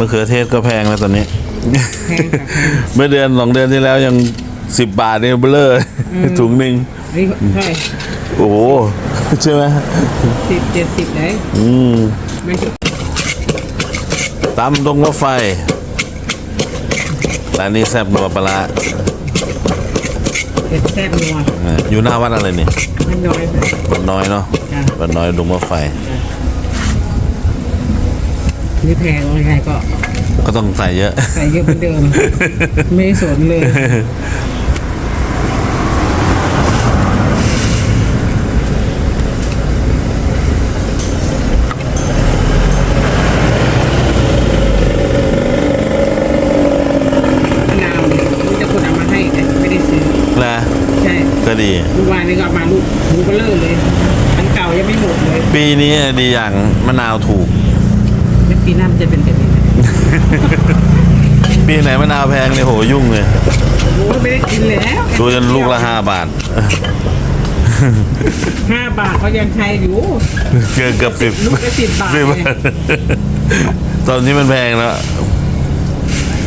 มะเขือเทศก็แพงแล้วตอนนี้แพงค่ะแพงเมื่อเดือนสองเดือนที่แล้วยังสิบบาทเนี่ยเบลอถุงหนึ่งนี่เท่าไหร่โอ้โหใช่ไหมสิบเจ็ดสิบเลยอืมไม่ใช่ตำตรงรถไฟร้านนี้แซ่บนัวปลาร้าเผ็ดแซ่บนัวอ่าอยู่หน้าวัดอะไรนี่มันน้อยค่ะ วัดน้อยเนาะจ้ะ วัดน้อยดงรถไฟ นี่แพงยังไงก็ก็ต้องใส่เยอะ ใส่เยอะเหมือนเดิม ไม่สนเลย มะนาวเนี่ยมีแต่คนเอามาให้แต่ไม่ได้ซื้อ นะใช่ก็ดี เมื่อวานนี้ก็เอามาลูกลูกเบลอเลย อันเก่ายังไม่หมดเลย ปีนี้ดีอย่างมะนาวถูกแล้ว ปีหน้ามันจะเป็นแบบนี้ไหมปีไหนมะนาวแพงเนี่ยโหยุ่งเลยโอ้ยไม่ได้กินแล้วดูจนลูกละห้าบาทห้าบาทเขายังใช้อยู่เกือบเกือบสิบลูกละสิบบาทสิบเนี่ยตอนนี้มันแพงแล้ว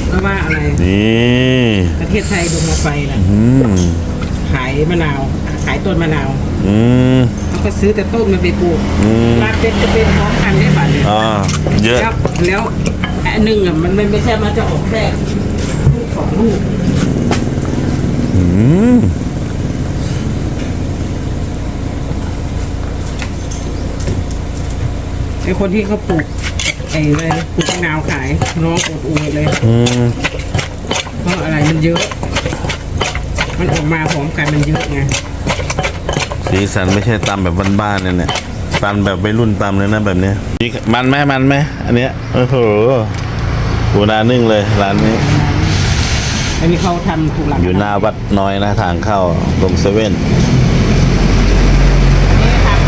เพราะว่าอะไรนี่ประเทศไทยลงมาไฟนะอืม ขายมะนาว ขายต้นมะนาวอืมเขาก็ซื้อแต่ต้นมาไปปลูกอืมลาเป็นจะเป็นพร้อมกันได้บัตรเนี่ยอ่าเยอะ แล้วแล้วอันหนึ่งอะมันมันไม่ใช่มันจะออกแค่ลูกสองลูกอืมไอคนที่เขาปลูกไอ้อะไรปลูกมะนาวขายน้องอดอวยเลย อืมเพราะอะไรมันเยอะ มันออกมาพร้อมกันมันเยอะไงสีสันไม่ใช่ตำแบบบ้านๆเนี่ยเนี่ยตำแบบวัยรุ่นตำเลยนะแบบเนี้ยนี่มันไหมมันไหมอันเนี้ยโอ้โหปูนานึ่งเลยร้านนี้ อันนี้เขาทำถูกหลักอยู่หน้าวัดน้อยนะทางเข้าตรงเซเว่นนี่ครับ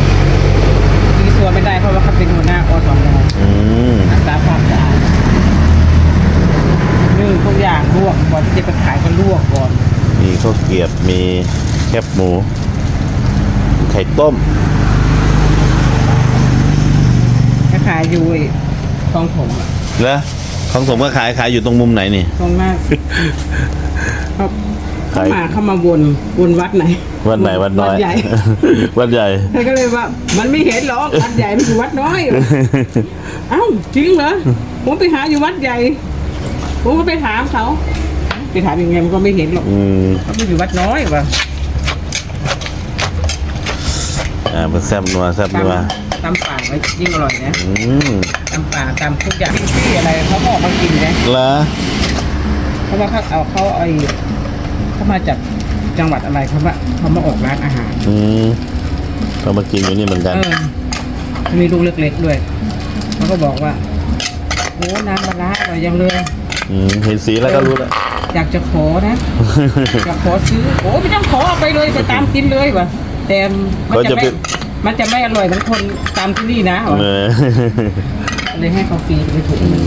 ซีซัวไม่ได้เพราะว่าเขาเป็นหัวหน้าอสมอืมรักษาความสะอาดนึ่งทุกอย่างลวกก่อนที่จะไปขายก็ลวกก่อน มีข้าวเกรียบมีแคบหมู ไข่ต้มถ้าขายอยู่ไอ้คลองผมอะแล้วของผมก็ขายขายอยู่ตรงมุมไหนนี่ ตรงหน้าเขาเข้าขายมาเข้ามาวนวนวัดไหนวัดไหนวัดน้อย วัดใหญ่ วัดใหญ่ ท่านก็เลยว่ามันไม่เห็นหรอกวัดใหญ่มันอยู่วัดน้อย เอ้าจริงเหรอผมไปหาอยู่วัดใหญ่ ผมก็ไปถามเขา ไปถามยังไงมันก็ไม่เห็นหรอกอืมเขาไม่อยู่วัดน้อยว่ะอ่าเป็นแซ่บนัวแซ่บตนัวำตำป่าไว้ยิ่งอร่อยนะอืมตำป่าตำทุกอย่างที่อะไรเขาก็ออกมากินนะแล้วเพราะว่าเขาเอาเขาไอเขามาจากจังหวัดอะไรเขามาเขามาออกร้านอาหาร อืมก็มากินอยู่นี่เหมือนกันเออมีลูกเล็กๆด้วยเขาก็บอกว่าโอ้น้ำปลาร้าอร่อยยังเลย อืมเห็นสีแล้วก็รู้แล้ว อยากจะขอนะ อยากขอซื้อโอ้ไม่ต้องขอเอาไปเลยไปตามกินเลยว่ะแต่มันจะไม่มันจะไม่อร่อยเหมือนคนตามที่นี่นะเออเลยให้เขาฟรีไปถูกหนึ่ง